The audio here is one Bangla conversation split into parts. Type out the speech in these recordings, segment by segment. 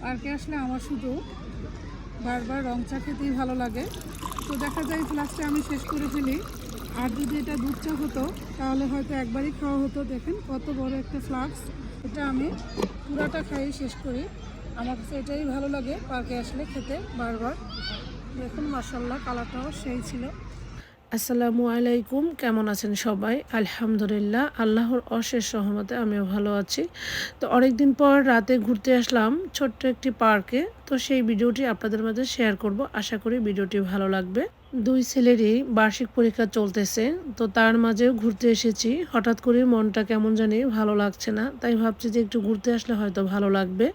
পার্কে আসলে আমার শুধু বারবার রং চা খেতেই ভালো লাগে। তো দেখা যায় ফ্লাক্সটা আমি শেষ করে ফেলি। আর যদি এটা দুধ চা হতো, তাহলে হয়তো একবারই খাওয়া হতো। দেখেন কত বড় একটা ফ্লাক্স এটা আমি পুরাটা খাইয়ে শেষ করি। আমার কাছে এটাই ভালো লাগে, পার্কে আসলে খেতে বারবার। দেখুন মার্শাল্লাহ কালারটাও সেই ছিল। আসসালামু আলাইকুম, কেমন আছেন সবাই? আলহামদুলিল্লাহ, আল্লাহর অশেষ সহমতে আমিও ভালো আছি। তো অনেকদিন পর রাতে ঘুরতে আসলাম ছোট্ট একটি পার্কে। তো সেই ভিডিওটি আপনাদের মাঝে শেয়ার করব। আশা করি ভিডিওটি ভালো লাগবে। দুই ছেলেরই বার্ষিক পরীক্ষা চলতেছে, তো তার মাঝেও ঘুরতে এসেছি। হঠাৎ করে মনটা কেমন জানি ভালো লাগছে না, তাই ভাবছি যে একটু ঘুরতে আসলে হয়তো ভালো লাগবে।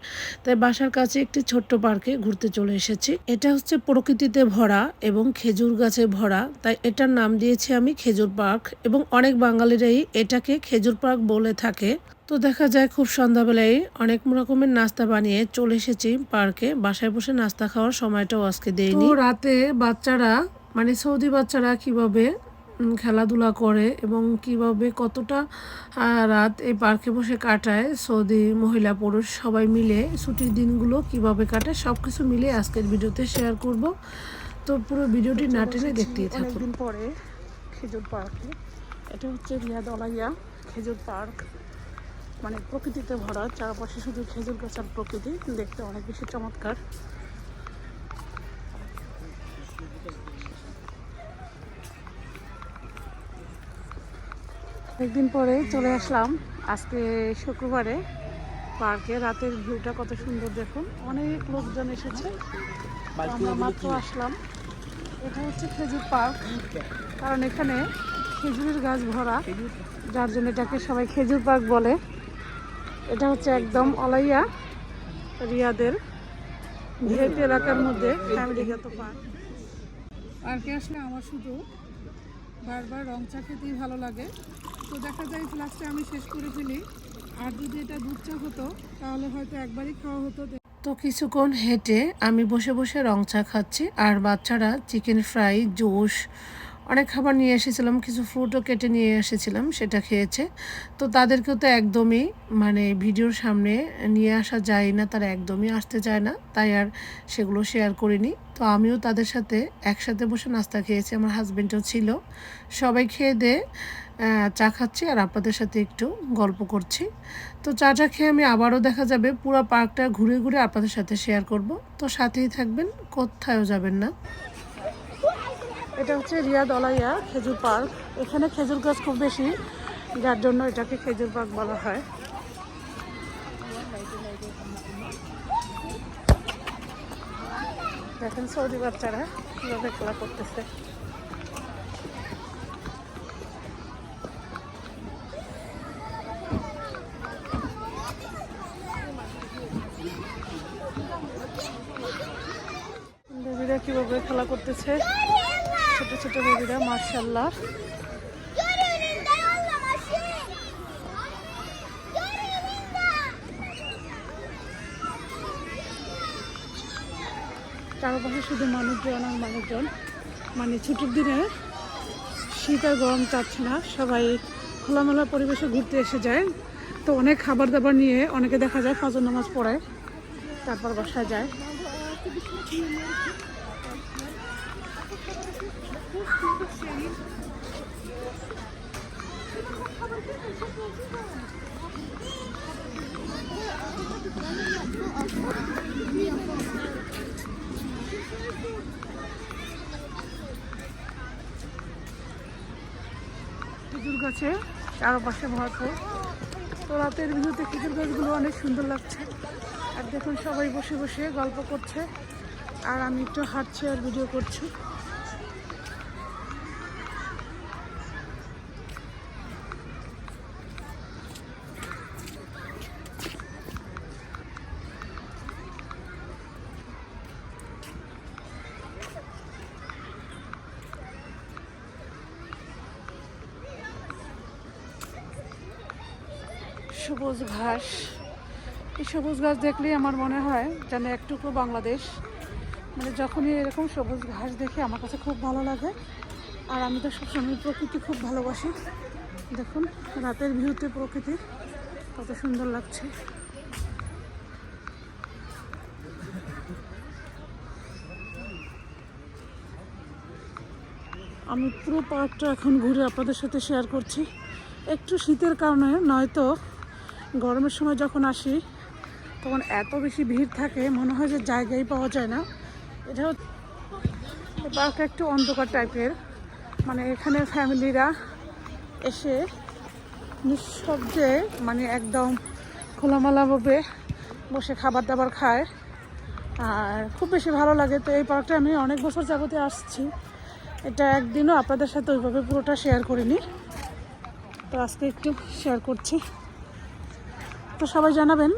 তাই বাসার কাছে একটি ছোট্ট পার্কে ঘুরতে চলে এসেছি। এটা হচ্ছে প্রকৃতিতে ভরা এবং খেজুর গাছে ভরা, তাই এটার নাম দিয়েছি আমি খেজুর পার্ক এবং অনেক বাঙালিরাই এটাকে খেজুর পার্ক বলে থাকে। তো দেখা যায় খুব সন্ধ্যাবেলায় অনেক রকমের নাস্তা বানিয়ে চলে এসেছি পার্কে। বাসায় বসে নাস্তা খাওয়ার সময়টাও আজকে দেয়নি তো রাতে বাচ্চারা মানে সৌদি বাচ্চারা কীভাবে খেলাধুলা করে এবং কীভাবে কতটা রাত এই পার্কে বসে কাটায় সৌদি মহিলা পুরুষ সবাই মিলে ছুটির দিনগুলো কীভাবে কাটায় সব কিছু মিলে আজকের ভিডিওতে শেয়ার করব। তো পুরো ভিডিওটি না টেনে দেখতেই থাকুন। পরে খেজুর পার্কে এটা হচ্ছে রিয়াদ অলাইয়া খেজুর পার্ক। মানে প্রকৃতিতে ভরা, চারপাশে শুধু খেজুর গাছ আর প্রকৃতি, দেখতে অনেক বেশি চমৎকার। একদিন পরে চলে আসলাম, আজকে শুক্রবারে পার্কে, রাতের ভিউটা কত সুন্দর দেখুন। অনেক লোকজন এসেছে, আমরা মাত্র আসলাম। এটা হচ্ছে খেজুর পার্ক, কারণ এখানে খেজুরের গাছ ভরা, যার জন্য এটাকে সবাই খেজুর পার্ক বলে। এটা হচ্ছে একদম অলাইয়া রিয়াদের ভিআইপি এলাকার মধ্যে ফ্যামিলিগত পার্ক পার্কে আসলে আমার শুধু বারবার রং চা খেতেই ভালো লাগে। তো দেখা যায় ফ্লাক্সটা আমি শেষ করে ফেলি। আর যদি এটা দুধ চা হতো, তাহলে হয়তো একবারই খাওয়া হতো। তো কিছুক্ষণ হেঁটে আমি বসে বসে রং চা খাচ্ছি। আর বাচ্চারা চিকেন ফ্রাই জুস অনেক খাবার নিয়ে এসেছিলাম, কিছু ফ্রুটও কেটে নিয়ে এসেছিলাম, সেটা খেয়েছে। তো তাদেরকেও তো একদমই মানে ভিডিওর সামনে নিয়ে আসা যায় না, তারা একদমই আসতে চায় না, তাই আর সেগুলো শেয়ার করিনি। তো আমিও তাদের সাথে একসাথে বসে নাস্তা খেয়েছি, আমার হাজবেন্ডও ছিল। সবাই খেয়ে দিয়ে চা খাচ্ছি আর আপনাদের সাথে একটু গল্প করছি। তো চা চাটা খেয়ে আমি আবারও দেখা যাবে, পুরো পার্কটা ঘুরে ঘুরে আপনাদের সাথে শেয়ার করব। তো সাথেই থাকবেন, কোথায়ও যাবেন না। এটা হচ্ছে রিয়াদ অলাইয়া খেজুর পার্ক। এখানে খেজুর গাছ খুব বেশি, যার জন্য এটাকে খেজুর পার্ক বলা হয়। দেখেন সৌদি বাচ্চারা কীভাবে খেলা করতেছে। বেবিরা কীভাবে খেলা করতেছে। ছোট ছোট বেবিরা মার্শাল্লাহ চারপাশে শুধু মানুষজন আর মানুষজন। মানে ছুটির দিনে শীত আর গরম চাচ্ছে না, সবাই খোলামেলা পরিবেশে ঘুরতে এসে যায়। তো অনেক খাবার দাবার নিয়ে অনেকে দেখা যায় ফজর নামাজ পড়ে তারপর বাসায় যায়। খেজুর গাছে চারপাশে ভরপুর। তো রাতের ভিউতে খেজুর গাছগুলো অনেক সুন্দর লাগছে। আর দেখুন সবাই বসে বসে গল্প করছে। আর আমি একটু হাঁটছি আর ভিডিও করছি। সবুজ ঘাস। এই সবুজ ঘাস দেখলেই আমার মনে হয় যেন একটুকু বাংলাদেশ। মানে যখনই এরকম সবুজ ঘাস দেখি আমার কাছে খুব ভালো লাগে। আর আমি তো সবসময় প্রকৃতি খুব ভালোবাসি। দেখুন, রাতের ভিউতে প্রকৃতি, কত সুন্দর লাগছে। আমি পুরো পার্কটা এখন ঘুরে আপনাদের সাথে শেয়ার করছি। একটু শীতের কারণে নয়তো গরমের সময় যখন আসি, তখন এত বেশি ভিড় থাকে, মনে হয় যে জায়গাই পাওয়া যায় না। এটা হচ্ছে পার্কটা একটু অন্ধকার টাইপের। মানে এখানে ফ্যামিলিরা এসে নিঃশব্দে মানে একদম খোলামেলাভাবে বসে খাবার দাবার খায়। আর খুব বেশি ভালো লাগে। তো এই পার্কটা আমি অনেক বছর যাবতে আসছি। এটা একদিনও আপনাদের সাথে ওইভাবে পুরোটা শেয়ার করিনি। তো আজকে একটু শেয়ার করছি। তো সবাই জানাবেন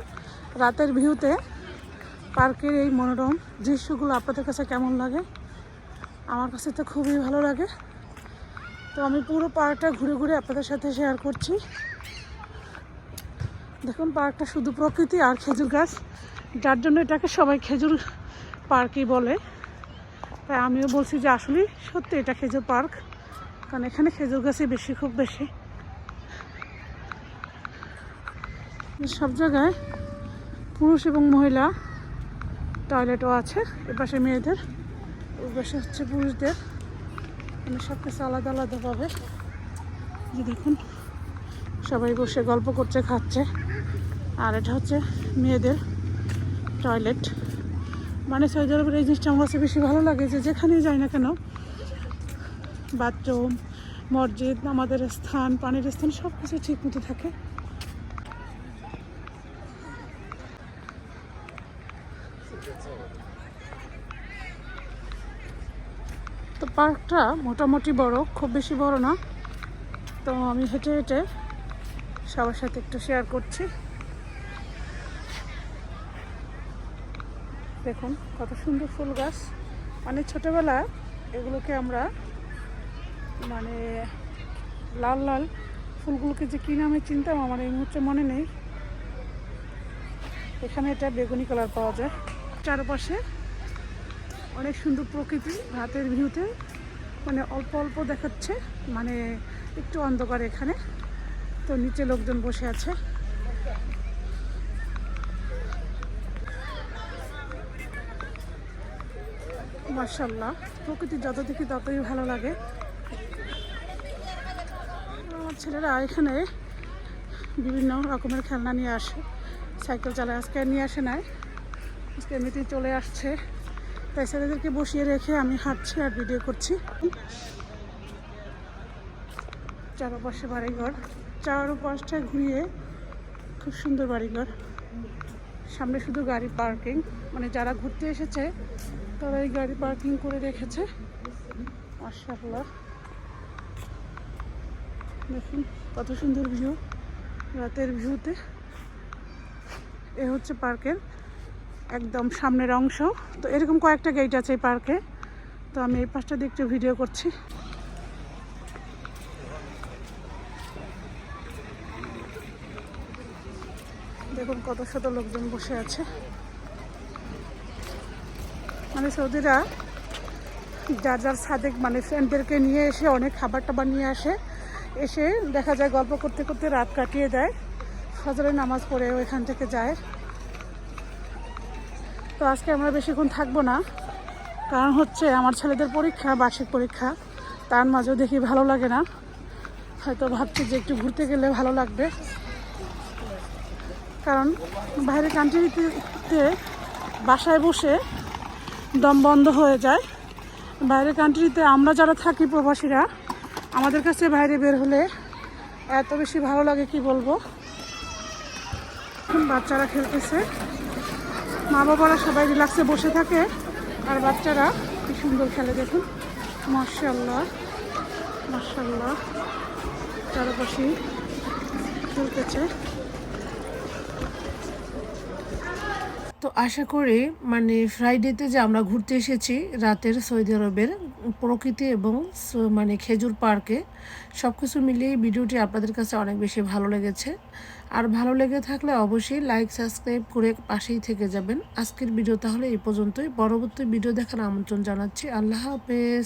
রাতের ভিউতে পার্কের এই মনোরম দৃশ্যগুলো আপনাদের কাছে কেমন লাগে? আমার কাছে তো খুবই ভালো লাগে। তো আমি পুরো পার্কটা ঘুরে ঘুরে আপনাদের সাথে শেয়ার করছি। দেখুন, পার্কটা শুধু প্রকৃতি আর খেজুর গাছ। যার জন্য এটাকে সবাই খেজুর পার্কই বলে। তাই আমিও বলছি যে আসলে সত্যি এটা খেজুর পার্ক। কারণ এখানে খেজুর গাছই বেশি, খুব বেশি। সব জায়গায় পুরুষ এবং মহিলা টয়লেটও আছে, এপাশে মেয়েদের ওই পাশে হচ্ছে পুরুষদের। মানে সব কিছু আলাদা আলাদা পাবে যে দেখুন, সবাই বসে গল্প করছে, খাচ্ছে। আর এটা হচ্ছে মেয়েদের টয়লেট মানে সৌদি আরবের এই জিনিসটা আমার কাছে বেশি ভালো লাগে যে যেখানেই যাই না কেন বাথরুম মসজিদ, আমাদের স্থান, পানির স্থান সব কিছু ঠিক মতো থাকে। তো পার্কটা মোটামুটি বড়, খুব বেশি বড় না। তো আমি হেঁটে হেঁটে সবার সাথে একটু শেয়ার করছি। দেখুন, কত সুন্দর ফুল গাছ। মানে ছোটোবেলা এগুলোকে আমরা মানে লাল লাল ফুলগুলোকে যে কী নামে চিনতাম আমার এই মুহূর্তে মনে নেই। এখানে এটা বেগুনি কালার পাওয়া যায়। চারপাশে। অনেক সুন্দর প্রকৃতি রাতের ভিউতে। মানে অল্প অল্প দেখাচ্ছে মানে একটু অন্ধকার এখানে। তো নিচে লোকজন বসে আছে। মার্শাল্লাহ প্রকৃতি যত দেখি ততই ভালো লাগে। আমার ছেলেরা এখানে বিভিন্ন রকমের খেলনা নিয়ে আসে। সাইকেল চালায়, আজকে নিয়ে আসে নাই। এমনিতেই চলে আসছে। তাই ছেলেদেরকে বসিয়ে রেখে আমি হাঁটছি আর ভিডিও করছি। চারপাশে বাড়িঘর। চারপাশটা ঘুরিয়ে খুব সুন্দর বাড়িঘর। সামনে শুধু গাড়ি পার্কিং। মানে যারা ঘুরতে এসেছে, তারা এই গাড়ি পার্কিং করে রেখেছে। মার্শাল্লাহ দেখুন, কত সুন্দর ভিউ রাতের ভিউতে এ হচ্ছে পার্কের একদম সামনের অংশ। তো এরকম কয়েকটা গেট আছে এই পার্কে তো আমি এই পাশটা দিয়ে একটু ভিডিও করছি। দেখুন কত শত লোকজন বসে আছে। মানে সৌদিরা যার যার সাদেক মানে ফ্রেন্ডদেরকে নিয়ে এসে অনেক খাবার টাবার নিয়ে আসে। এসে দেখা যায় গল্প করতে করতে রাত কাটিয়ে দেয়। ফজরের নামাজ পড়ে ওইখান থেকে যায়। তো আজকে আমরা বেশিক্ষণ থাকব না। কারণ হচ্ছে আমার ছেলেদের পরীক্ষা, বার্ষিক পরীক্ষা। তার মাঝেও দেখি ভালো লাগে না। হয়তো ভাবছি যে একটু ঘুরতে গেলে ভালো লাগবে। কারণ বাইরের কান্ট্রিতে বাসায় বসে দম বন্ধ হয়ে যায়। বাইরের কান্ট্রিতে আমরা যারা থাকি প্রবাসীরা, আমাদের কাছে বাইরে বের হলে এত বেশি ভালো লাগে কি বলব? বাচ্চারা খেলতেছে। মা বাবারা সবাই রিল্যাক্সে বসে থাকে। আর বাচ্চারা, কি সুন্দর খেলে দেখুন। মার্শাল্লাহ মার্শাল্লাহ চারপাশে খেলতেছে তো আশা করি মানে ফ্রাইডেতে যে আমরা ঘুরতে এসেছি, রাতের সৌদি আরবের প্রকৃতি এবং মানে খেজুর পার্কে সব কিছু মিলিয়ে ভিডিওটি আপনাদের কাছে অনেক বেশি ভালো লেগেছে। আর ভালো লেগে থাকলে অবশ্যই লাইক সাবস্ক্রাইব করে পাশেই থেকে যাবেন। আজকের ভিডিও তাহলে এই পর্যন্তই। পরবর্তী ভিডিও দেখার আমন্ত্রণ জানাচ্ছি। আল্লাহ হাফেজ।